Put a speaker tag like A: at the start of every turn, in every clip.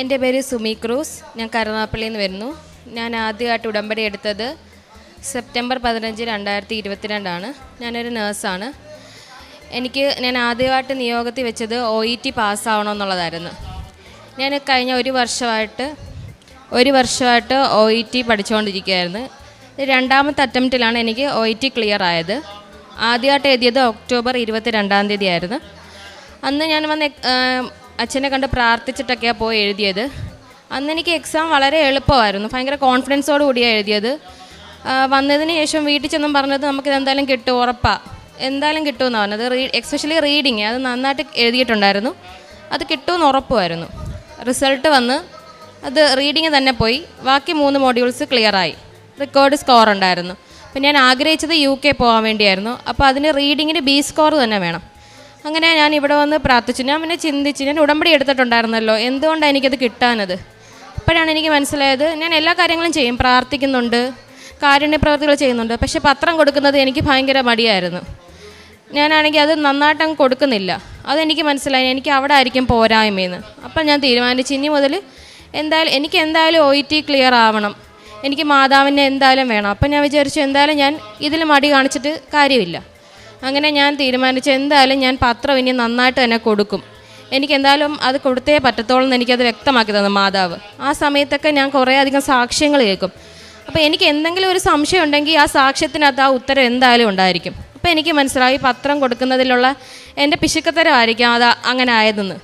A: എന്റെ പേര് സുമി ക്രൂസ്. ഞാൻ കരുനാപ്പള്ളിയിൽ നിന്ന് വരുന്നു. ഞാൻ ആദ്യമായിട്ട് ഉടമ്പടി എടുത്തത് സെപ്റ്റംബർ പതിനഞ്ച് രണ്ടായിരത്തി ഇരുപത്തിരണ്ടാണ് ഞാനൊരു നേഴ്സാണ്. എനിക്ക് ഞാൻ ആദ്യമായിട്ട് നിയോഗത്തിൽ വെച്ചത് ഒ ഇ ടി പാസ്സാവണമെന്നുള്ളതായിരുന്നു. ഞാൻ കഴിഞ്ഞ ഒരു വർഷമായിട്ട് ഒരു വർഷമായിട്ട് ഒ ഇ ടി പഠിച്ചുകൊണ്ടിരിക്കുകയായിരുന്നു. രണ്ടാമത്തെ അറ്റംപ്റ്റിലാണ് എനിക്ക് ഒ ഇ ടി ക്ലിയർ ആയത്. ആദ്യമായിട്ട് എഴുതിയത് ഒക്ടോബർ ഇരുപത്തി രണ്ടാം തീയതി ആയിരുന്നു അന്ന് ഞാൻ വന്ന് അച്ഛനെ കണ്ട് പ്രാർത്ഥിച്ചിട്ടൊക്കെയാണ് പോയി എഴുതിയത്. അന്ന് എനിക്ക് എക്സാം വളരെ എളുപ്പമായിരുന്നു. ഭയങ്കര കോൺഫിഡൻസോട് കൂടിയാണ് എഴുതിയത്. വന്നതിന് ശേഷം വീട്ടിൽ ചെന്നും പറഞ്ഞത് നമുക്കിത് എന്തായാലും കിട്ടും ഉറപ്പാണ് എന്തായാലും കിട്ടുമെന്ന് പറഞ്ഞത്. റീ എക്സ്പെഷ്യലി റീഡിങ് അത് നന്നായിട്ട് എഴുതിയിട്ടുണ്ടായിരുന്നു. അത് കിട്ടുമെന്ന് ഉറപ്പുമായിരുന്നു. റിസൾട്ട് വന്ന് അത് റീഡിങ് തന്നെ പോയി. ബാക്കി മൂന്ന് മോഡ്യൂൾസ് ക്ലിയറായി റെക്കോർഡ് സ്കോർ ഉണ്ടായിരുന്നു. അപ്പം ഞാൻ ആഗ്രഹിച്ചത് യു കെ പോകാൻ വേണ്ടിയായിരുന്നു. അപ്പോൾ അതിന് റീഡിങ്ങിന് ബി സ്കോർ തന്നെ വേണം. അങ്ങനെ ഞാൻ ഇവിടെ വന്ന് പ്രാർത്ഥിച്ചു. ഞാൻ പിന്നെ ചിന്തിച്ച്. ഞാൻ ഉടമ്പടി എടുത്തിട്ടുണ്ടായിരുന്നല്ലോ. എന്തുകൊണ്ടാണ് എനിക്കത് കിട്ടാനത് അപ്പോഴാണ് എനിക്ക് മനസ്സിലായത് ഞാൻ എല്ലാ കാര്യങ്ങളും ചെയ്യും. പ്രാർത്ഥിക്കുന്നുണ്ട്. കാരുണ്യ പ്രവർത്തികൾ ചെയ്യുന്നുണ്ട്. പക്ഷേ പത്രം കൊടുക്കുന്നത് എനിക്ക് ഭയങ്കര മടിയായിരുന്നു. ഞാനാണെങ്കിൽ അത് നന്നായിട്ടങ്ങ് കൊടുക്കുന്നില്ല. അതെനിക്ക് മനസ്സിലായി. എനിക്ക് അവിടെ ആയിരിക്കും പോരായ്മയെന്ന്. അപ്പം ഞാൻ തീരുമാനിച്ചു. ഇനി മുതൽ എന്തായാലും എനിക്ക് എന്തായാലും ഒ ടി ക്ലിയർ ആവണം. എനിക്ക് മാതാവിനെ എന്തായാലും വേണം. അപ്പം ഞാൻ വിചാരിച്ചു എന്തായാലും ഞാൻ ഇതിൽ മടി കാണിച്ചിട്ട് കാര്യമില്ല. അങ്ങനെ ഞാൻ തീരുമാനിച്ചു എന്തായാലും ഞാൻ പത്രം ഇനി നന്നായിട്ട് തന്നെ കൊടുക്കും. എനിക്ക് എന്തായാലും അത് കൊടുത്തേ പറ്റത്തോളം എനിക്കത് വ്യക്തമാക്കി തന്നു മാതാവ്. ആ സമയത്തൊക്കെ ഞാൻ കുറേ അധികം സാക്ഷ്യങ്ങൾ കേൾക്കും. അപ്പോൾ എനിക്ക് എന്തെങ്കിലും ഒരു സംശയം ഉണ്ടെങ്കിൽ ആ സാക്ഷ്യത്തിനകത്ത് ആ ഉത്തരം എന്തായാലും ഉണ്ടായിരിക്കും. അപ്പോൾ എനിക്ക് മനസ്സിലായി പത്രം കൊടുക്കുന്നതിലുള്ള എന്റെ പിശുക്കത്തരമായിരിക്കും അത് അങ്ങനെ ആയതെന്ന്.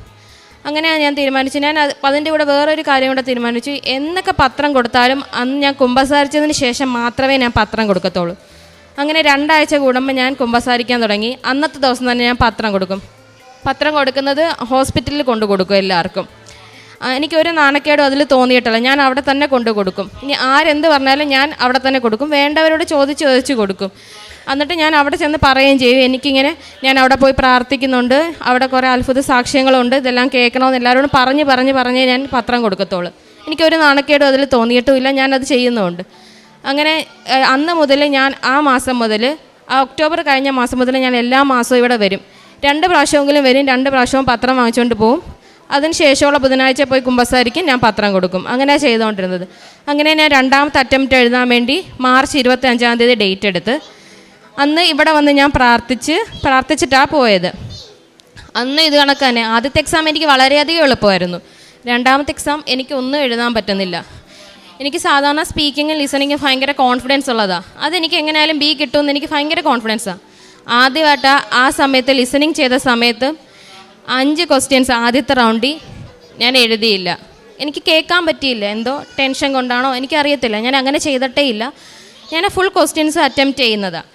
A: അങ്ങനെ ഞാൻ തീരുമാനിച്ചു. ഞാൻ അത് അതിന്റെ കൂടെ വേറൊരു കാര്യം കൂടെ തീരുമാനിച്ചു. എന്നൊക്കെ പത്രം കൊടുത്താലും അന്ന് ഞാൻ കുമ്പസാരിച്ചതിന് ശേഷം മാത്രമേ ഞാൻ പത്രം കൊടുക്കത്തുള്ളൂ. അങ്ങനെ രണ്ടാഴ്ച കൂടുമ്പോൾ ഞാൻ കുമ്പസാരിക്കാൻ തുടങ്ങി. അന്നത്തെ ദിവസം തന്നെ ഞാൻ പത്രം കൊടുക്കും. പത്രം കൊടുക്കുന്നത് ഹോസ്പിറ്റലിൽ കൊണ്ടു കൊടുക്കും എല്ലാവർക്കും. എനിക്ക് എനിക്കൊരു നാണക്കേടും അതിൽ തോന്നിയിട്ടില്ല. ഞാൻ അവിടെ തന്നെ കൊണ്ടു കൊടുക്കും. ഇനി ആരെന്ത് പറഞ്ഞാലും ഞാൻ അവിടെ തന്നെ കൊടുക്കും. വേണ്ടവരോട് ചോദിച്ച് ചോദിച്ച് കൊടുക്കും. എന്നിട്ട് ഞാൻ അവിടെ ചെന്ന് പറയുകയും ചെയ്യും. എനിക്കിങ്ങനെ ഞാൻ അവിടെ പോയി പ്രാർത്ഥിക്കുന്നുണ്ട്. അവിടെ കുറേ അത്ഭുത സാക്ഷ്യങ്ങളുണ്ട്. ഇതെല്ലാം കേൾക്കണമെന്ന് എല്ലാവരോടും പറഞ്ഞ് പറഞ്ഞ് പറഞ്ഞ് ഞാൻ പത്രം കൊടുക്കത്തുള്ളൂ. എനിക്കൊരു നാണക്കേടും അതിൽ തോന്നിയിട്ടുമില്ല ഞാനത് ചെയ്യുന്നുമുണ്ട്. അങ്ങനെ അന്ന് മുതൽ ഞാൻ ആ മാസം മുതൽ ആ ഒക്ടോബർ കഴിഞ്ഞ മാസം മുതൽ ഞാൻ എല്ലാ മാസവും ഇവിടെ വരും. രണ്ട് പ്രാവശ്യമെങ്കിലും വരും രണ്ട് പ്രാവശ്യവും പത്രം വാങ്ങിച്ചുകൊണ്ട് പോവും. അതിന് ശേഷമുള്ള ബുധനാഴ്ച പോയി കുമ്പസാരിക്കും ഞാൻ പത്രം കൊടുക്കും. അങ്ങനെ ചെയ്തുകൊണ്ടിരുന്നത് അങ്ങനെ ഞാൻ രണ്ടാമത്തെ അറ്റംപ്റ്റ് എഴുതാൻ വേണ്ടി മാർച്ച് ഇരുപത്തി അഞ്ചാം തീയതി ഡേറ്റ് എടുത്ത് അന്ന് ഇവിടെ വന്ന് ഞാൻ പ്രാർത്ഥിച്ച് പ്രാർത്ഥിച്ചിട്ടാണ് പോയത്. അന്ന് ഇത് കണക്ക് തന്നെ ആദ്യത്തെ എക്സാം എനിക്ക് വളരെയധികം എളുപ്പമായിരുന്നു. രണ്ടാമത്തെ എക്സാം എനിക്ക് ഒന്നും എഴുതാൻ പറ്റുന്നില്ല. എനിക്ക് സാധാരണ സ്പീക്കിങ്ങും ലിസണിങ്ങും ഭയങ്കര കോൺഫിഡൻസ് ഉള്ളതാണ് അതെനിക്ക് എങ്ങനെയായാലും ബി കിട്ടുമെന്ന് എനിക്ക് ഭയങ്കര കോൺഫിഡൻസാണ് ആദ്യമായിട്ട് ആ സമയത്ത് ലിസണിങ് ചെയ്ത സമയത്ത് അഞ്ച് ക്വസ്റ്റ്യൻസ് ആദ്യത്തെ റൗണ്ടിൽ ഞാൻ എഴുതിയില്ല. എനിക്ക് കേൾക്കാൻ പറ്റിയില്ല. എന്തോ ടെൻഷൻ കൊണ്ടാണോ എനിക്കറിയത്തില്ല. ഞാൻ അങ്ങനെ ചെയ്തിട്ടേ ഇല്ല. ഞാൻ ഫുൾ ക്വസ്റ്റ്യൻസ് അറ്റംപ്റ്റ് ചെയ്യുന്നതാണ്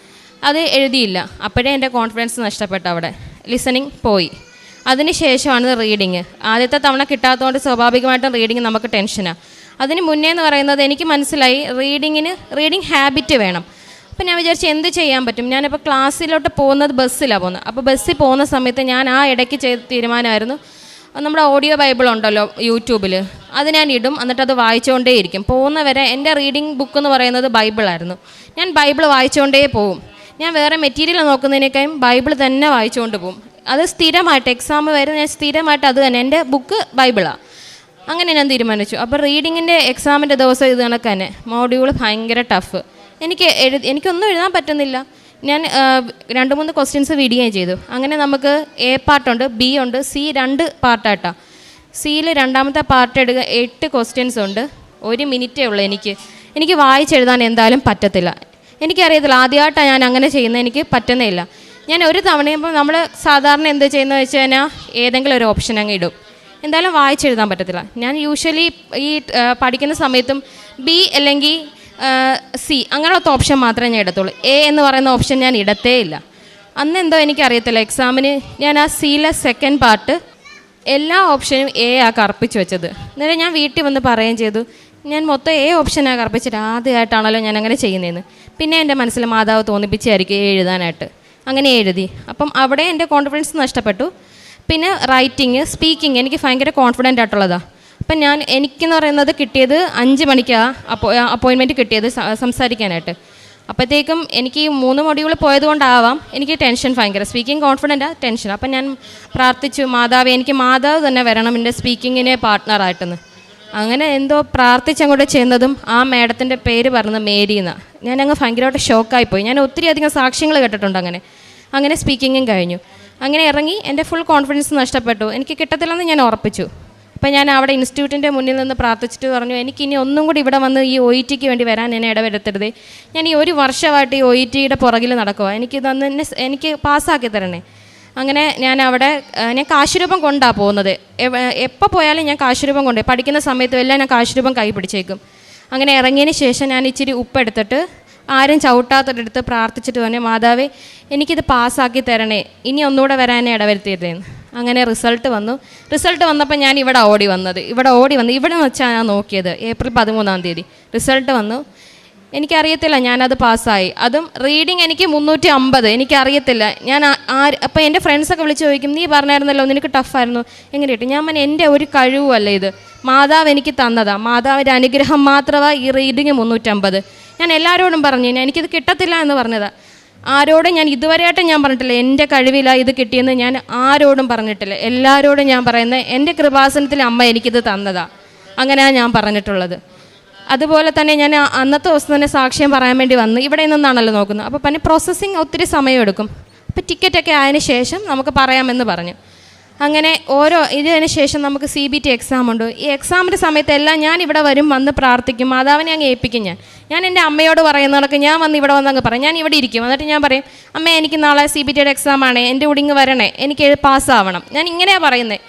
A: അത് എഴുതിയില്ല. അപ്പോഴേ എന്റെ കോൺഫിഡൻസ് നഷ്ടപ്പെട്ടു അവിടെ. ലിസണിങ് പോയി. അതിന് ശേഷമാണ് റീഡിങ് ആദ്യത്തെ തവണ കിട്ടാത്തതുകൊണ്ട് സ്വാഭാവികമായിട്ടും റീഡിങ് നമുക്ക് ടെൻഷനാണ് അതിന് മുന്നേ എന്ന് പറയുന്നത് എനിക്ക് മനസ്സിലായി റീഡിങ്ങിന് റീഡിങ് ഹാബിറ്റ് വേണം. അപ്പം ഞാൻ വിചാരിച്ചു എന്ത് ചെയ്യാൻ പറ്റും? ഞാനിപ്പോൾ ക്ലാസ്സിലോട്ട് പോകുന്നത് ബസ്സിലാണ് പോകുന്നത്. അപ്പോൾ ബസ്സിൽ പോകുന്ന സമയത്ത് ഞാൻ ആ ഇടയ്ക്ക് ചെയ്ത തീരുമാനമായിരുന്നു. നമ്മുടെ ഓഡിയോ ബൈബിൾ ഉണ്ടല്ലോ യൂട്യൂബിൽ അത് ഞാൻ ഇടും എന്നിട്ട് അത് വായിച്ചുകൊണ്ടേയിരിക്കും. പോകുന്നവരെ എന്റെ റീഡിങ് ബുക്ക് എന്ന് പറയുന്നത് ബൈബിളായിരുന്നു ഞാൻ ബൈബിൾ വായിച്ചുകൊണ്ടേ പോകും ഞാൻ വേറെ മെറ്റീരിയൽ നോക്കുന്നതിനേക്കാളും ബൈബിൾ തന്നെ വായിച്ചുകൊണ്ട് പോകും അത് സ്ഥിരമായിട്ട് എക്സാം വരെ ഞാൻ സ്ഥിരമായിട്ട് അത് തന്നെ എന്റെ ബുക്ക് ബൈബിളാണ് അങ്ങനെ ഞാൻ തീരുമാനിച്ചു. അപ്പോൾ റീഡിങ്ങിന്റെ എക്സാമിന്റെ ദിവസം ഇത് കണക്ക് തന്നെ. മോഡ്യൂൾ ഭയങ്കര ടഫ് എനിക്ക് എഴുതി എനിക്കൊന്നും എഴുതാൻ പറ്റുന്നില്ല. ഞാൻ രണ്ട് മൂന്ന് ക്വസ്റ്റ്യൻസ് വിടുകയും ചെയ്തു. അങ്ങനെ നമുക്ക് എ പാർട്ടുണ്ട് ബി ഉണ്ട് സി രണ്ട് പാർട്ടായിട്ടാണ് സിയിൽ രണ്ടാമത്തെ പാർട്ട് എടുക്കുക എട്ട് ക്വസ്റ്റ്യൻസ് ഉണ്ട്. ഒരു മിനിറ്റേ ഉള്ളൂ എനിക്ക്. എനിക്ക് വായിച്ചെഴുതാൻ എന്തായാലും പറ്റത്തില്ല. എനിക്കറിയത്തില്ല ആദ്യമായിട്ടാണ് ഞാൻ അങ്ങനെ ചെയ്യുന്നത്. എനിക്ക് പറ്റുന്നേ ഇല്ല. ഞാൻ ഒരു തവണയുമ്പോൾ നമ്മൾ സാധാരണ എന്ത് ചെയ്യുന്നത് വെച്ച് കഴിഞ്ഞാൽ ഏതെങ്കിലും ഒരു ഓപ്ഷൻ അങ്ങ് ഇടും. എന്തായാലും വായിച്ചെഴുതാൻ പറ്റത്തില്ല. ഞാൻ യൂഷ്വലി ഈ പഠിക്കുന്ന സമയത്തും ബി അല്ലെങ്കിൽ സി അങ്ങനെയുള്ള ഓപ്ഷൻ മാത്രമേ ഞാൻ ഇടത്തുള്ളൂ. എ എന്ന് പറയുന്ന ഓപ്ഷൻ ഞാൻ ഇടത്തേ ഇല്ല. അന്ന് എന്തോ എനിക്കറിയത്തില്ല എക്സാമിന് ഞാൻ ആ സിയിലെ സെക്കൻഡ് പാർട്ട് എല്ലാ ഓപ്ഷനും എ ആ കറുപ്പിച്ച് വെച്ചത്. എന്നിട്ട് ഞാൻ വീട്ടിൽ വന്ന് പറയുകയും ചെയ്തു. ഞാൻ മൊത്തം എ ഓപ്ഷനാണ് കറുപ്പിച്ചിട്ട് ആദ്യമായിട്ടാണല്ലോ ഞാൻ അങ്ങനെ ചെയ്യുന്നതെന്ന്. പിന്നെ എന്റെ മനസ്സിൽ മാതാവ് തോന്നിപ്പിച്ചായിരിക്കും എഴുതാനായിട്ട്. അങ്ങനെ എഴുതി. അപ്പം അവിടെ എന്റെ കോൺഫിഡൻസ് നഷ്ടപ്പെട്ടു. പിന്നെ റൈറ്റിങ് സ്പീക്കിംഗ് എനിക്ക് ഭയങ്കര കോൺഫിഡന്റ് ആയിട്ടുള്ളതാണ് അപ്പം ഞാൻ എനിക്കെന്ന് പറയുന്നത് കിട്ടിയത് അഞ്ച് മണിക്കാണ് അപ്പോ അപ്പോയിൻമെന്റ് കിട്ടിയത് സംസാരിക്കാനായിട്ട്. അപ്പോഴത്തേക്കും എനിക്ക് മൂന്ന് മൊഡ്യൂൾ പോയതുകൊണ്ടാവാം എനിക്ക് ടെൻഷൻ ഭയങ്കര. സ്പീക്കിംഗ് കോൺഫിഡന്റാ ടെൻഷൻ അപ്പം ഞാൻ പ്രാർത്ഥിച്ചു മാതാവ് എനിക്ക് മാതാവ് തന്നെ വരണം എന്റെ സ്പീക്കിങ്ങിനെ പാർട്ട്ണറായിട്ടെന്ന് അങ്ങനെ എന്തോ പ്രാർത്ഥിച്ചങ്ങോട്ട് ചെയ്യുന്നതും ആ മേഡത്തിന്റെ പേര് പറഞ്ഞത് മേരി എന്നാണ് ഞാൻ അങ്ങ് ഭയങ്കരമായിട്ട് ഷോക്കായിപ്പോയി ഞാൻ ഒത്തിരി അധികം സാക്ഷ്യങ്ങൾ കേട്ടിട്ടുണ്ട് അങ്ങനെ. അങ്ങനെ സ്പീക്കിങ്ങും കഴിഞ്ഞു. അങ്ങനെ ഇറങ്ങി എന്റെ ഫുൾ കോൺഫിഡൻസ് നഷ്ടപ്പെട്ടു. എനിക്ക് കിട്ടത്തില്ലെന്ന് ഞാൻ ഉറപ്പിച്ചു. അപ്പം ഞാൻ അവിടെ ഇൻസ്റ്റിറ്റ്യൂട്ടിന്റെ മുന്നിൽ നിന്ന് പ്രാർത്ഥിച്ചിട്ട് പറഞ്ഞു എനിക്ക് ഇനി ഒന്നും കൂടി ഇവിടെ വന്ന് ഈ ഒ ഇ ടിക്ക് വേണ്ടി വരാൻ എന്നെ ഇടവരുത്തരുത്. ഞാൻ ഈ ഒരു വർഷമായിട്ട് ഈ ഒ ഇ ടിയുടെ പുറകിൽ നടക്കുക എനിക്ക് തന്ന് എന്നെ എനിക്ക് പാസ്സാക്കി തരണേ. അങ്ങനെ ഞാൻ അവിടെ ഞാൻ കാശുരൂപം കൊണ്ടാണ് പോകുന്നത്. എപ്പോൾ പോയാലും ഞാൻ കാശുരൂപം കൊണ്ടുപോയി. പഠിക്കുന്ന സമയത്തും എല്ലാം ഞാൻ കാശുരൂപം കൈ പിടിച്ചേക്കും. അങ്ങനെ ഇറങ്ങിയതിന് ശേഷം ഞാൻ ഇച്ചിരി ഉപ്പെടുത്തിട്ട് ആരും ചവിട്ടാത്തടടുത്ത് പ്രാർത്ഥിച്ചിട്ട് തന്നെ മാതാവേ എനിക്കിത് പാസ്സാക്കി തരണേ. ഇനി ഒന്നുകൂടെ വരാനേ ഇടവരുത്തിയതേന്ന് അങ്ങനെ റിസൾട്ട് വന്നു. റിസൾട്ട് വന്നപ്പോൾ ഞാൻ ഇവിടെ ഓടി വന്നത്. ഇവിടെ ഓടി വന്ന് ഇവിടെ വെച്ചാണ് ഞാൻ നോക്കിയത് ഏപ്രിൽ പതിമൂന്നാം തീയതി. റിസൾട്ട് വന്നു. എനിക്കറിയത്തില്ല ഞാനത് പാസ്സായി. അതും റീഡിങ് എനിക്ക് മുന്നൂറ്റി അമ്പത് എനിക്കറിയത്തില്ല. ഞാൻ ആര് അപ്പോൾ എന്റെ ഫ്രണ്ട്സൊക്കെ വിളിച്ച് ചോദിക്കും നീ പറഞ്ഞായിരുന്നല്ലോ നിനക്ക് ടഫായിരുന്നു എങ്ങനെ കിട്ടും ഞാൻ പറഞ്ഞു എന്റെ ഒരു കഴിവല്ല ഇത്. മാതാവ് എനിക്ക് തന്നതാണ് മാതാവിന്റെ അനുഗ്രഹം മാത്രമാണ് ഈ റീഡിങ് മുന്നൂറ്റമ്പത് ഞാൻ എല്ലാവരോടും പറഞ്ഞു എനിക്കിത് കിട്ടത്തില്ല എന്ന് പറഞ്ഞതാ. ആരോടും ഞാൻ ഇതുവരെയായിട്ടും ഞാൻ പറഞ്ഞിട്ടില്ല എന്റെ കഴിവില്ല ഇത് കിട്ടിയെന്ന് ഞാൻ ആരോടും പറഞ്ഞിട്ടില്ല. എല്ലാവരോടും ഞാൻ പറയുന്നത് എന്റെ കൃപാസനത്തിൽ അമ്മ എനിക്കിത് തന്നതാ. അങ്ങനെയാണ് ഞാൻ പറഞ്ഞിട്ടുള്ളത്. അതുപോലെ തന്നെ ഞാൻ അന്നത്തെ ദിവസം തന്നെ സാക്ഷ്യം പറയാൻ വേണ്ടി വന്ന് ഇവിടെ നിന്നാണല്ലോ നോക്കുന്നത്. അപ്പോൾ പിന്നെ പ്രോസസ്സിങ് ഒത്തിരി സമയമെടുക്കും. അപ്പോൾ ടിക്കറ്റൊക്കെ ആയതിനു ശേഷം നമുക്ക് പറയാമെന്ന് പറഞ്ഞു. അങ്ങനെ ഓരോ ഇതിന് ശേഷം നമുക്ക് സി ബി ടി എക്സാം ഉണ്ട്. ഈ എക്സാമിന്റെ സമയത്തെല്ലാം ഞാൻ ഇവിടെ വരും വന്ന് പ്രാർത്ഥിക്കും. മാതാവിനെ അങ്ങ് ഏൽപ്പിക്കും ഞാൻ. ഞാൻ എന്റെ അമ്മയോട് പറയുന്നതൊക്കെ ഞാൻ വന്ന് ഇവിടെ വന്ന് അങ്ങ് പറയും. ഞാൻ ഇവിടെ ഇരിക്കും. എന്നിട്ട് ഞാൻ പറയും അമ്മ എനിക്ക് നാളെ സി ബി ടിയുടെ എക്സാം ആണ്. എന്റെ ഉടിങ്ങ് വരണേ. എനിക്ക് പാസ്സാവണം. ഞാൻ ഇങ്ങനെയാണ് പറയുന്നത്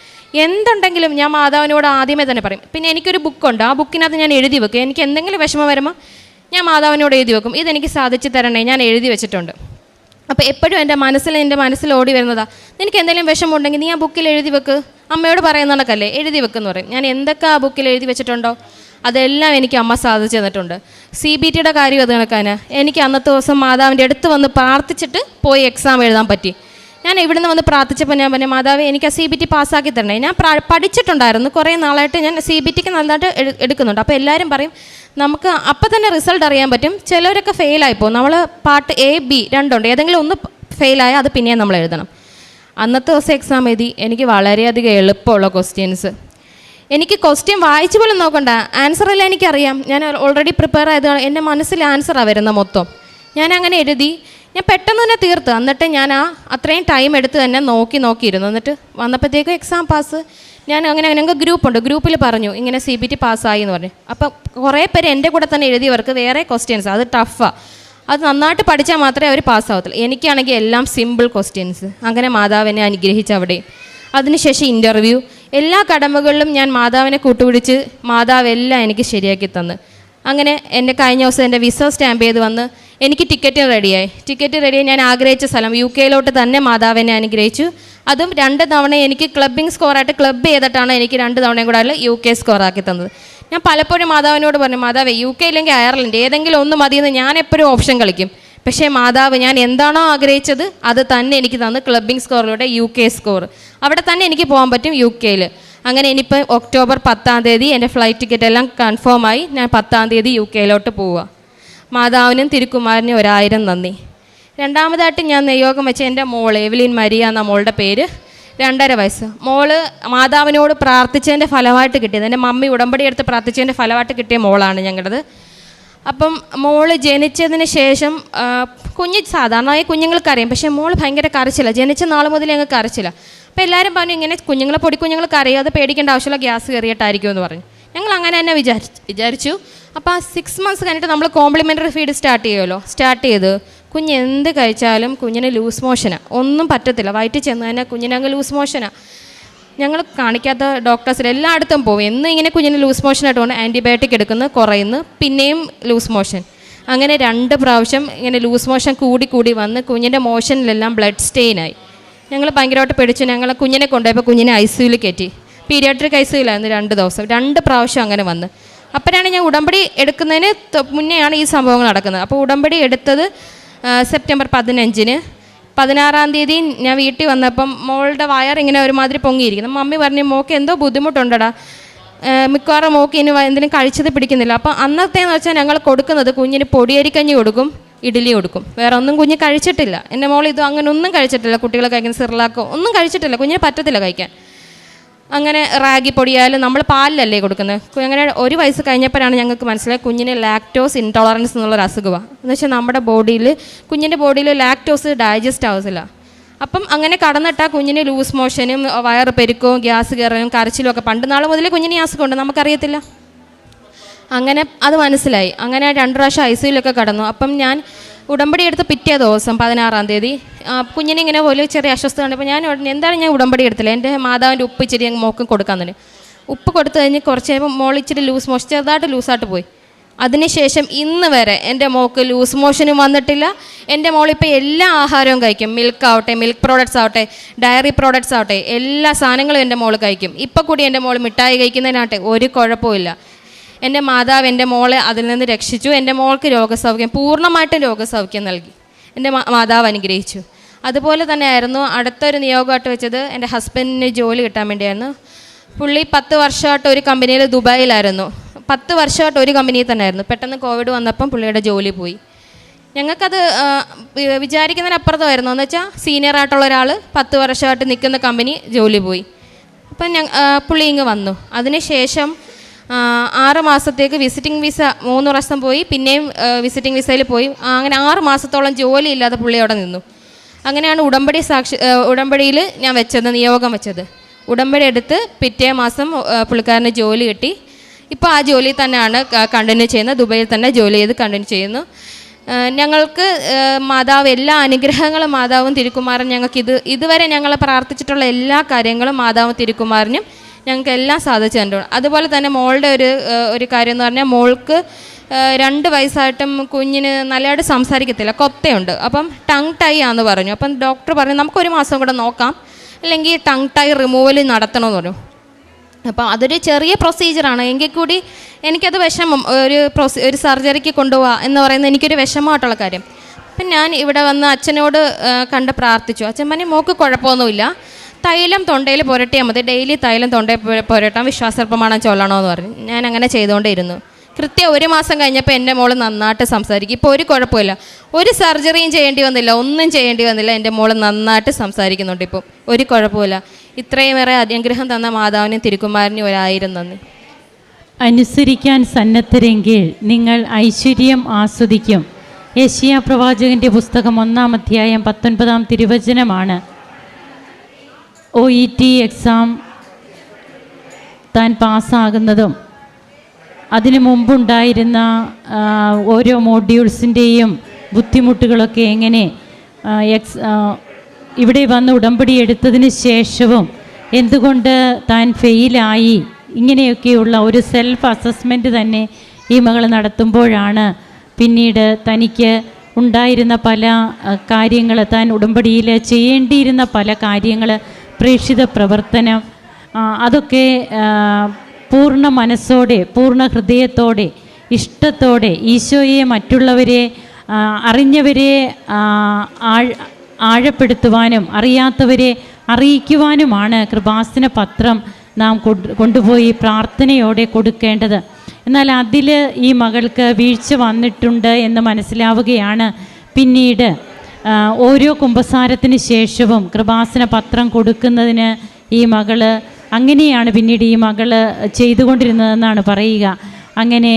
A: എന്തുണ്ടെങ്കിലും ഞാൻ മാതാവിനോട് ആദ്യമേ തന്നെ പറയും. പിന്നെ എനിക്കൊരു ബുക്കുണ്ട് ആ ബുക്കിനകത്ത് ഞാൻ എഴുതി വെക്കും. എനിക്ക് എന്തെങ്കിലും വിഷമം വരുമ്പോൾ ഞാൻ മാതാവിനോട് എഴുതി വെക്കും. ഇതെനിക്ക് സാധിച്ചു തരണേ. ഞാൻ എഴുതി വെച്ചിട്ടുണ്ട്. അപ്പോൾ എപ്പോഴും എന്റെ മനസ്സിൽ എന്റെ മനസ്സിൽ ഓടി വരുന്നതാ. നിനക്ക് എന്തെങ്കിലും വിഷമം ഉണ്ടെങ്കിൽ നീ ആ ബുക്കിൽ എഴുതി വെക്ക്. അമ്മയോട് പറയുന്ന കണക്കല്ലേ എഴുതി വെക്കെന്ന് പറയും. ഞാൻ എന്തൊക്കെ ആ ബുക്കിൽ എഴുതി വെച്ചിട്ടുണ്ടോ? അതെല്ലാം എനിക്ക് അമ്മ സാധിച്ചു തന്നിട്ടുണ്ട്. സി ബി ടിയുടെ കാര്യം അത് കണക്കാന് എനിക്ക് അന്നത്തെ ദിവസം മാതാവിന്റെ അടുത്ത് വന്ന് പ്രാർത്ഥിച്ചിട്ട് പോയി എക്സാം എഴുതാൻ പറ്റി. ഞാൻ ഇവിടുന്ന് വന്ന് പ്രാർത്ഥിച്ചപ്പോൾ ഞാൻ പറഞ്ഞു മാതാവ് എനിക്ക് സി ബി ടി പാസ്സാക്കി തരണേ. ഞാൻ പഠിച്ചിട്ടുണ്ടായിരുന്നു. കുറേ നാളായിട്ട് ഞാൻ സി ബി ടിക്ക് എട്- എടുക്കുന്നുണ്ട്. അപ്പോൾ എല്ലാവരും പറയും നമുക്ക് അപ്പം തന്നെ റിസൾട്ട് അറിയാൻ പറ്റും. ചിലവരൊക്കെ ഫെയിലായിപ്പോൾ നമ്മൾ പാർട്ട് എ ബി രണ്ടുണ്ട്. ഏതെങ്കിലും ഒന്ന് ഫെയിലായാൽ അത് പിന്നെയും നമ്മൾ എഴുതണം. അന്നത്തെ ദിവസം എക്സാം എഴുതി. എനിക്ക് വളരെയധികം എളുപ്പമുള്ള ക്വസ്റ്റ്യൻസ് എനിക്ക് ക്വസ്റ്റ്യൻ വായിച്ചു പോലും നോക്കണ്ട. ആൻസർ എല്ലാം എനിക്കറിയാം. ഞാൻ ഓൾറെഡി പ്രിപ്പയർ ആയത് എന്റെ മനസ്സിൽ ആൻസറാണ് വരുന്നത് മൊത്തം. ഞാൻ അങ്ങനെ എഴുതി. ഞാൻ പെട്ടെന്ന് തന്നെ തീർത്ത്. എന്നിട്ട് ഞാൻ ആ അത്രയും ടൈം എടുത്ത് തന്നെ നോക്കി നോക്കിയിരുന്നു. എന്നിട്ട് വന്നപ്പോഴത്തേക്കും എക്സാം പാസ് ഞാൻ അങ്ങനെ ഞങ്ങൾക്ക് ഗ്രൂപ്പുണ്ട് ഗ്രൂപ്പിൽ പറഞ്ഞു ഇങ്ങനെ സി ബി ടി പാസ്സായി എന്ന് പറഞ്ഞു. അപ്പം കുറേ പേര് എന്റെ കൂടെ തന്നെ എഴുതിയവർക്ക് വേറെ ക്വസ്റ്റ്യൻസ് അത് ടഫാണ് അത് നന്നായിട്ട് പഠിച്ചാൽ മാത്രമേ അവർ പാസ്സാവത്തുള്ളൂ എനിക്കാണെങ്കിൽ എല്ലാം സിമ്പിൾ ക്വസ്റ്റ്യൻസ് അങ്ങനെ മാതാവിനെ അനുഗ്രഹിച്ച് അവിടെ. അതിനുശേഷം ഇന്റർവ്യൂ എല്ലാ കടമകളിലും ഞാൻ മാതാവിനെ കൂട്ടുപിടിച്ച് മാതാവ് എല്ലാം എനിക്ക് ശരിയാക്കി തന്ന്. അങ്ങനെ എന്റെ കഴിഞ്ഞ ദിവസം എന്റെ വിസ സ്റ്റാമ്പ് ചെയ്ത് വന്ന് എനിക്ക് ടിക്കറ്റ് റെഡിയായി. ടിക്കറ്റ് റെഡിയായി ഞാൻ ആഗ്രഹിച്ച സ്ഥലം യു കെയിലോട്ട് തന്നെ മാതാവിനെ അനുഗ്രഹിച്ചു. അതും രണ്ട് തവണ എനിക്ക് ക്ലബിംഗ് സ്കോറായിട്ട് ക്ലബ്ബ് ചെയ്തിട്ടാണ് എനിക്ക് രണ്ട് തവണയും കൂടെ യു കെ സ്കോറാക്കി തന്നത്. ഞാൻ പലപ്പോഴും മാതാവിനോട് പറഞ്ഞു മാതാവ് യു കെ ഇല്ലെങ്കിൽ അയർലൻഡ് ഏതെങ്കിലും ഒന്ന് മതിയെന്ന് ഞാൻ എപ്പോഴും ഓപ്ഷൻ കളിക്കും. പക്ഷേ മാതാവ് ഞാൻ എന്താണോ ആഗ്രഹിച്ചത് അത് തന്നെ എനിക്ക് തന്നു ക്ലബിംഗ് സ്കോറിലൂടെ യു കെ സ്കോർ അവിടെ തന്നെ എനിക്ക് പോകാൻ പറ്റും യു കെയിൽ അങ്ങനെ ഇനിയിപ്പോൾ ഒക്ടോബർ പത്താം തീയതി എന്റെ ഫ്ലൈറ്റ് ടിക്കറ്റ് എല്ലാം കൺഫേം ആയി. ഞാൻ പത്താം തീയതി യു കെയിലോട്ട് പോവുക മാതാവിനും തിരുക്കുമാരനും ഒരായിരം നന്ദി. രണ്ടാമതായിട്ട് ഞാൻ നിയോഗം വെച്ച എന്റെ മോൾ എവലിൻ മരിയ എന്ന മോളുടെ പേര് രണ്ടര വയസ്സ്. മോൾ മാതാവിനോട് പ്രാർത്ഥിച്ചതിന്റെ ഫലമായിട്ട് കിട്ടിയത്. എന്റെ മമ്മി ഉടമ്പടി എടുത്ത് പ്രാർത്ഥിച്ചതിന്റെ ഫലമായിട്ട് കിട്ടിയ മോളാണ് ഞങ്ങളുടേത് അപ്പം മോൾ ജനിച്ചതിന് ശേഷം കുഞ്ഞ് സാധാരണയായി കുഞ്ഞുങ്ങൾക്കറിയാം. പക്ഷേ മോൾ ഭയങ്കര കരച്ചില്ല ജനിച്ച നാൾ മുതൽ ഞങ്ങൾക്ക് കരച്ചില്ല അപ്പോൾ എല്ലാവരും പറഞ്ഞു ഇങ്ങനെ കുഞ്ഞുങ്ങളെ പൊടി കുഞ്ഞുങ്ങൾ കരയാതെ പേടിക്കേണ്ട ആവശ്യമുള്ള ഗ്യാസ് കയറിയിട്ടായിരിക്കും എന്ന് പറഞ്ഞു. ഞങ്ങൾ അങ്ങനെ തന്നെ വിചാരിച്ചു വിചാരിച്ചു. അപ്പോൾ ആ സിക്സ് മന്ത്സ് കഴിഞ്ഞിട്ട് നമ്മൾ കോംപ്ലിമെന്ററി ഫീഡ് സ്റ്റാർട്ട് ചെയ്യുമല്ലോ? സ്റ്റാർട്ട് ചെയ്ത് കുഞ്ഞ് എന്ത് കഴിച്ചാലും കുഞ്ഞിന് ലൂസ് മോഷനാണ് ഒന്നും പറ്റത്തില്ല. വയറ്റിൽ ചെന്ന് തന്നെ കുഞ്ഞിനങ്ങ് ലൂസ് മോഷനാണ് ഞങ്ങൾ കാണിക്കാത്ത ഡോക്ടേഴ്സിൽ എല്ലായിടത്തും പോകും എന്നും ഇങ്ങനെ കുഞ്ഞിന് ലൂസ് മോഷൻ ആയിട്ട് കൊണ്ട് ആന്റിബയോട്ടിക് എടുക്കുന്നു കുറയുന്നു പിന്നെയും ലൂസ് മോഷൻ അങ്ങനെ രണ്ട് പ്രാവശ്യം ഇങ്ങനെ ലൂസ് മോഷൻ കൂടി കൂടി വന്ന് കുഞ്ഞിന്റെ മോഷനിലെല്ലാം ബ്ലഡ് സ്റ്റെയിനായി ഞങ്ങൾ ഭയങ്കരമായിട്ട് പേടിച്ചു. ഞങ്ങൾ കുഞ്ഞിനെ കൊണ്ടുപോയപ്പോൾ കുഞ്ഞിനെ ഐ സിയുയിൽ കയറ്റി പീരിയാട്രിക് ഐ സിയിലായിരുന്നു രണ്ട് ദിവസം. രണ്ട് പ്രാവശ്യം അങ്ങനെ വന്ന്. അപ്പോഴാണ് ഞാൻ ഉടമ്പടി എടുക്കുന്നതിന് മുന്നെയാണ് ഈ സംഭവങ്ങൾ നടക്കുന്നത്. അപ്പോൾ ഉടമ്പടി എടുത്തത് സെപ്റ്റംബർ പതിനഞ്ചിന്. പതിനാറാം തീയതി ഞാൻ വീട്ടിൽ വന്നപ്പം മോളുടെ വയർ ഇങ്ങനെ ഒരുമാതിരി പൊങ്ങിയിരിക്കുന്നു. മമ്മി പറഞ്ഞു മോക്ക് എന്തോ ബുദ്ധിമുട്ടുണ്ടടാ. മിക്കവാറും മോക്ക് ഇനി എന്തെങ്കിലും കഴിച്ചത് പിടിക്കുന്നില്ല. അപ്പോൾ അന്നത്തേന്ന് വെച്ചാൽ ഞങ്ങൾ കൊടുക്കുന്നത് കുഞ്ഞിന് പൊടിയരിക്കഞ്ഞി കൊടുക്കും ഇഡ്ഡലി കൊടുക്കും. വേറെ ഒന്നും കുഞ്ഞ് കഴിച്ചിട്ടില്ല. എന്റെ മോൾ ഇത് അങ്ങനെ ഒന്നും കഴിച്ചിട്ടില്ല. കുട്ടികൾ കഴിക്കുന്ന സിർലാക്കോ ഒന്നും കഴിച്ചിട്ടില്ല. കുഞ്ഞിന് പറ്റത്തില്ല കഴിക്കാൻ. അങ്ങനെ റാഗി പൊടിയായാലും നമ്മൾ പാലിലല്ലേ കൊടുക്കുന്നത് അങ്ങനെ ഒരു വയസ്സ് കഴിഞ്ഞപ്പോഴാണ് ഞങ്ങൾക്ക് മനസ്സിലായത് കുഞ്ഞിന് ലാക്ടോസ് ഇൻടോളറൻസ് എന്നുള്ളൊരു അസുഖമാണ് എന്ന് വെച്ചാൽ നമ്മുടെ ബോഡിയിൽ കുഞ്ഞിന്റെ ബോഡിയിൽ ലാക്ടോസ് ഡൈജസ്റ്റ് ആവത്തില്ല. അപ്പം അങ്ങനെ കടന്നിട്ടാൽ കുഞ്ഞിന് ലൂസ് മോഷനും വയറ് പെരുക്കവും ഗ്യാസ് കയറലും കരച്ചിലും ഒക്കെ പണ്ട് നാളെ മുതലേ കുഞ്ഞിന് അസുഖമുണ്ട് നമുക്കറിയത്തില്ല. അങ്ങനെ അത് മനസ്സിലായി. അങ്ങനെ രണ്ട് പ്രാവശ്യം ഐ സിയിലൊക്കെ കടന്നു. അപ്പം ഞാൻ ഉടമ്പടി എടുത്ത് പിറ്റേ ദിവസം പതിനാറാം തീയതി കുഞ്ഞിനെ ഇങ്ങനെ പോലെ ചെറിയ അസ്വസ്ഥത കണ്ടപ്പോൾ ഞാൻ എന്താണ് ഞാൻ ഉടമ്പടി എടുത്തില്ല എന്റെ മാതാവിന്റെ ഉപ്പ് ഇച്ചിരി മോക്കും കൊടുക്കാൻ തന്നെ ഉപ്പ് കൊടുത്തു കഴിഞ്ഞ് കുറച്ച് കഴിയുമ്പോൾ മോൾ ഇച്ചിരി ലൂസ് മോശം ചെറുതായിട്ട് ലൂസായിട്ട് പോയി. അതിനുശേഷം ഇന്ന് വരെ എന്റെ മോൾക്ക് ലൂസ് മോഷനും വന്നിട്ടില്ല. എന്റെ മോളിപ്പോൾ എല്ലാ ആഹാരവും കഴിക്കും. മിൽക്ക് ആവട്ടെ മിൽക്ക് പ്രോഡക്റ്റ്സ് ആവട്ടെ ഡയറി പ്രോഡക്റ്റ്സ് ആവട്ടെ എല്ലാ സാധനങ്ങളും എന്റെ മോൾ കഴിക്കും. ഇപ്പോൾ കൂടി എന്റെ മോൾ മിഠായി കഴിക്കുന്നതിനാട്ടെ ഒരു കുഴപ്പമില്ല എന്റെ മാതാവ് എന്റെ മോളെ അതിൽ നിന്ന് രക്ഷിച്ചു. എന്റെ മോൾക്ക് രോഗസൗഖ്യം പൂർണമായിട്ടും രോഗസൗഖ്യം നൽകി. എന്റെ മാതാവ് അനുഗ്രഹിച്ചു. അതുപോലെ തന്നെ ആയിരുന്നു അടുത്തൊരു നിയോഗമായിട്ട് വെച്ചത് എന്റെ ഹസ്ബൻഡിന് ജോലി കിട്ടാൻ വേണ്ടിയായിരുന്നു. പുള്ളി പത്ത് വർഷമായിട്ട് ഒരു കമ്പനിയിൽ ദുബായിലായിരുന്നു. പത്ത് വർഷമായിട്ട് ഒരു കമ്പനിയിൽ തന്നെ ആയിരുന്നു പെട്ടെന്ന് കോവിഡ് വന്നപ്പം പുള്ളിയുടെ ജോലി പോയി. ഞങ്ങൾക്കത് വിചാരിക്കുന്നതിനപ്പുറത്തായിരുന്നു. എന്ന് വെച്ചാൽ സീനിയർ ആയിട്ടുള്ള ഒരാൾ പത്ത് വർഷമായിട്ട് നിൽക്കുന്ന കമ്പനി ജോലി പോയി. അപ്പം ഞ ആ, പുള്ളി ഇങ്ങ് വന്നു. അതിനുശേഷം ആറ് മാസത്തേക്ക് വിസിറ്റിംഗ് വിസ മൂന്ന് പ്രാവശ്യം പോയി. പിന്നെയും വിസിറ്റിംഗ് വിസയിൽ പോയി. അങ്ങനെ ആറ് മാസത്തോളം ജോലി ഇല്ലാതെ പുള്ളി അവിടെ നിന്നു. അങ്ങനെയാണ് ഉടമ്പടി സാക്ഷി ഉടമ്പടിയിൽ ഞാൻ വെച്ചത് നിയോഗം വെച്ചത്. ഉടമ്പടി എടുത്ത് പിറ്റേ മാസം പുള്ളിക്കാരന് ജോലി കിട്ടി. ഇപ്പോൾ ആ ജോലി തന്നെയാണ് കണ്ടിന്യൂ ചെയ്യുന്നത്. ദുബൈയിൽ തന്നെ ജോലി ചെയ്ത് കണ്ടിന്യൂ ചെയ്യുന്നു. ഞങ്ങൾക്ക് മാതാവ് എല്ലാ അനുഗ്രഹങ്ങളും മാതാവും തിരുക്കുമാറും ഞങ്ങൾക്ക് ഇത് ഇതുവരെ ഞങ്ങൾ പ്രാർത്ഥിച്ചിട്ടുള്ള എല്ലാ കാര്യങ്ങളും മാതാവും തിരുക്കുമാരനും ഞങ്ങൾക്ക് എല്ലാം സാധിച്ചു തന്നിട്ടുണ്ട്. അതുപോലെ തന്നെ മോളുടെ ഒരു ഒരു കാര്യം എന്ന് പറഞ്ഞാൽ മോൾക്ക് രണ്ട് വയസ്സായിട്ടും കുഞ്ഞിന് നല്ലതായിട്ട് സംസാരിക്കത്തില്ല കൊത്തയുണ്ട്. അപ്പം ടങ് ടൈ ആണെന്ന് പറഞ്ഞു. അപ്പം ഡോക്ടർ പറഞ്ഞു നമുക്കൊരു മാസം കൂടെ നോക്കാം. അല്ലെങ്കിൽ ടങ് ടൈ റിമൂവൽ നടത്തണമെന്ന് പറഞ്ഞു. അപ്പോൾ അതൊരു ചെറിയ പ്രൊസീജിയറാണ് എങ്കിൽ കൂടി എനിക്കത് വിഷമം. ഒരു പ്രൊസീ ഒരു സർജറിക്ക് കൊണ്ടുപോവുക എന്ന് പറയുന്നത് എനിക്കൊരു വിഷമമായിട്ടുള്ള കാര്യം. അപ്പം ഞാൻ ഇവിടെ വന്ന് അച്ഛനോട് കണ്ട് പ്രാർത്ഥിച്ചു. അച്ഛൻ പറഞ്ഞു മോക്ക് കുഴപ്പമൊന്നുമില്ല. തൈലം തൊണ്ടയിൽ പുരട്ടിയാൽ മതി. ഡെയിലി തൈലം തൊണ്ടയിൽ പുരട്ടാൻ പുരട്ടാം വിശ്വാസപ്രമാണം ചൊല്ലണോ എന്ന് പറഞ്ഞു. ഞാൻ അങ്ങനെ ചെയ്തുകൊണ്ടിരുന്നു കൃത്യം ഒരു മാസം കഴിഞ്ഞപ്പോൾ എന്റെ മോൾ നന്നായിട്ട് സംസാരിക്കും. ഇപ്പോൾ ഒരു കുഴപ്പമില്ല. ഒരു സർജറിയും ചെയ്യേണ്ടി വന്നില്ല ഒന്നും ചെയ്യേണ്ടി വന്നില്ല. എന്റെ മോൾ നന്നായിട്ട് സംസാരിക്കുന്നുണ്ട് ഇപ്പം. ഒരു കുഴപ്പമില്ല. ഇത്രയുമേറെ അനുഗ്രഹം തന്ന മാതാവിനും തിരുക്കുമാരനും ഒരായിരം നന്ദി.
B: അനുസരിക്കാൻ സന്നദ്ധരെങ്കിൽ നിങ്ങൾ ഐശ്വര്യം ആസ്വദിക്കും. ഏഷ്യ പ്രവാചകന്റെ പുസ്തകം ഒന്നാം അധ്യായം പത്തൊൻപതാം തിരുവചനമാണ്. ഒ ഇ ടി എക്സാം താൻ പാസ്സാകുന്നതും അതിനു മുമ്പുണ്ടായിരുന്ന ഓരോ മോഡ്യൂൾസിന്റെയും ബുദ്ധിമുട്ടുകളൊക്കെ എങ്ങനെ എക്സ് ഇവിടെ വന്ന് ഉടമ്പടി എടുത്തതിന് ശേഷവും എന്തുകൊണ്ട് താൻ ഫെയിലായി? ഇങ്ങനെയൊക്കെയുള്ള ഒരു സെൽഫ് അസസ്മെന്റ് തന്നെ ഈ മകൾ നടത്തുമ്പോഴാണ് പിന്നീട് തനിക്ക് ഉണ്ടായിരുന്ന പല കാര്യങ്ങൾ താൻ ഉടമ്പടിയിൽ ചെയ്യേണ്ടിയിരുന്ന പല കാര്യങ്ങൾ പ്രേക്ഷിത പ്രവർത്തനം അതൊക്കെ പൂർണ മനസ്സോടെ പൂർണ ഹൃദയത്തോടെ ഇഷ്ടത്തോടെ ഈശോയെ മറ്റുള്ളവരെ അറിഞ്ഞവരെ ആഴപ്പെടുത്തുവാനും അറിയാത്തവരെ അറിയിക്കുവാനുമാണ് കൃപാസന പത്രം നാം കൊണ്ടുപോയി പ്രാർത്ഥനയോടെ കൊടുക്കേണ്ടത്. എന്നാൽ അതിൽ ഈ മകൾക്ക് വീഴ്ച വന്നിട്ടുണ്ട് എന്ന് മനസ്സിലാവുകയാണ് പിന്നീട്. ഓരോ കുമ്പസാരത്തിന് ശേഷവും കൃപാസന പത്രം കൊടുക്കുന്നതിന് ഈ മകൾ അങ്ങനെയാണ് പിന്നീട് ഈ മകൾ ചെയ്തുകൊണ്ടിരുന്നതെന്നാണ് പറയുക. അങ്ങനെ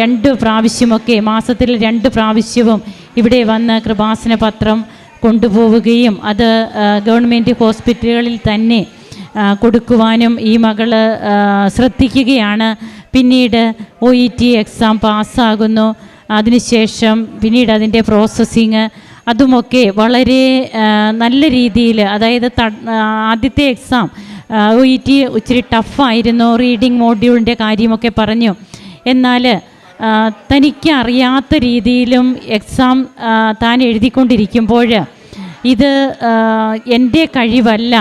B: രണ്ട് പ്രാവശ്യമൊക്കെ മാസത്തിൽ രണ്ട് പ്രാവശ്യവും ഇവിടെ വന്ന് കൃപാസന പത്രം കൊണ്ടുപോവുകയും അത് ഗവൺമെന്റ് ഹോസ്പിറ്റലുകളിൽ തന്നെ കൊടുക്കുവാനും ഈ മകൾ ശ്രദ്ധിക്കുകയാണ്. പിന്നീട് ഒ ഇ ടി എക്സാം പാസ്സാകുന്നു. അതിനുശേഷം പിന്നീട് അതിന്റെ പ്രോസസ്സിങ് അതുമൊക്കെ വളരെ നല്ല രീതിയിൽ അതായത് ആദ്യത്തെ എക്സാം ഒ ഇ ടി ഇച്ചിരി ടഫായിരുന്നു റീഡിംഗ് മോഡ്യൂളിന്റെ കാര്യമൊക്കെ പറഞ്ഞു. എന്നാൽ തനിക്ക് അറിയാത്ത രീതിയിലും എക്സാം താൻ എഴുതിക്കൊണ്ടിരിക്കുമ്പോൾ ഇത് എന്റെ കഴിവല്ല.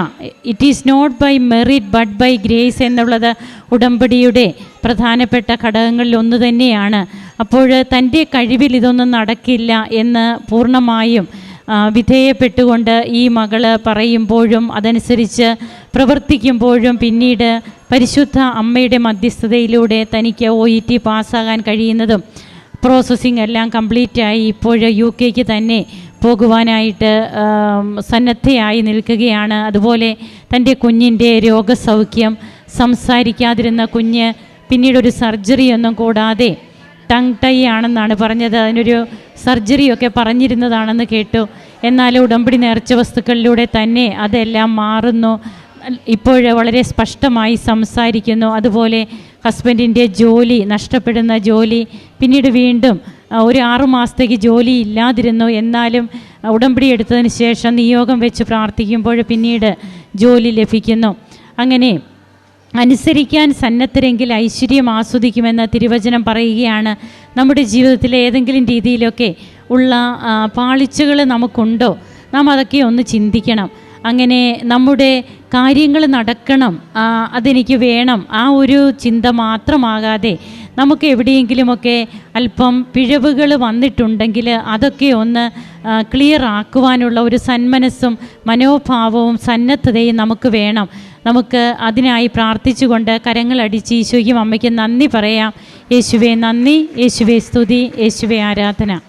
B: It is not by merit but by grace എന്നുള്ളത് ഉടമ്പടിയുടെ പ്രധാനപ്പെട്ട ഘടകങ്ങളിൽ ഒന്ന് തന്നെയാണ്. അപ്പോൾ തന്റെ കഴിവിൽ ഇതൊന്നും നടക്കില്ല എന്ന് പൂർണമായും വിധേയപ്പെട്ടുകൊണ്ട് ഈ മകൾ പറയുമ്പോഴും അതനുസരിച്ച് പ്രവർത്തിക്കുമ്പോഴും പിന്നീട് പരിശുദ്ധ അമ്മയുടെ മധ്യസ്ഥതയിലൂടെ തനിക്ക് ഒ ഇ ടി പാസ്സാകാൻ കഴിയുന്നതും പ്രോസസ്സിങ് എല്ലാം കംപ്ലീറ്റായി ഇപ്പോൾ യു കെക്ക് തന്നെ പോകുവാനായിട്ട് സന്നദ്ധയായി നിൽക്കുകയാണ്. അതുപോലെ തന്റെ കുഞ്ഞിന്റെ രോഗസൗഖ്യം സംസാരിക്കാതിരുന്ന കുഞ്ഞ് പിന്നീടൊരു സർജറി ഒന്നും കൂടാതെ ടങ് ടൈ ആണെന്നാണ് പറഞ്ഞത്. അതിനൊരു സർജറിയൊക്കെ പറഞ്ഞിരുന്നതാണെന്ന് കേട്ടു. എന്നാൽ ഉടമ്പടി നേർച്ച വസ്തുക്കളിലൂടെ തന്നെ അതെല്ലാം മാറുന്നു. ഇപ്പോൾ വളരെ സ്പഷ്ടമായി സംസാരിക്കുന്നു. അതുപോലെ ഹസ്ബൻഡിന്റെ ജോലി നഷ്ടപ്പെടുന്ന ജോലി പിന്നീട് വീണ്ടും ഒരു ആറു മാസത്തേക്ക് ജോലി ഇല്ലാതിരുന്നു. എന്നാലും ഉടമ്പടി എടുത്തതിന് ശേഷം നിയോഗം വെച്ച് പ്രാർത്ഥിക്കുമ്പോൾ പിന്നീട് ജോലി ലഭിക്കുന്നു. അങ്ങനെ അനുസരിക്കാൻ സന്നദ്ധരെങ്കിൽ ഐശ്വര്യം ആസ്വദിക്കുമെന്ന് തിരുവചനം പറയുകയാണ് നമ്മുടെ ജീവിതത്തിലെ ഏതെങ്കിലും രീതിയിലൊക്കെ ഉള്ള പാളിച്ചകൾ നമുക്കുണ്ടോ? നാം അതൊക്കെ ഒന്ന് ചിന്തിക്കണം. അങ്ങനെ നമ്മുടെ കാര്യങ്ങൾ നടക്കണം അതെനിക്ക് വേണം. ആ ഒരു ചിന്ത മാത്രമാകാതെ നമുക്ക് എവിടെയെങ്കിലുമൊക്കെ അല്പം പിഴവുകൾ വന്നിട്ടുണ്ടെങ്കിൽ അതൊക്കെ ഒന്ന് ക്ലിയർ ആക്കുവാനുള്ള ഒരു സന്മനസ്സും മനോഭാവവും സന്നദ്ധതയും നമുക്ക് വേണം. നമുക്ക് അതിനായി പ്രാർത്ഥിച്ചുകൊണ്ട് കരങ്ങളടിച്ച് ഈശോയ്ക്കും അമ്മയ്ക്കും നന്ദി പറയാം. യേശുവെ നന്ദി. യേശുവെ സ്തുതി. യേശുവെ ആരാധന.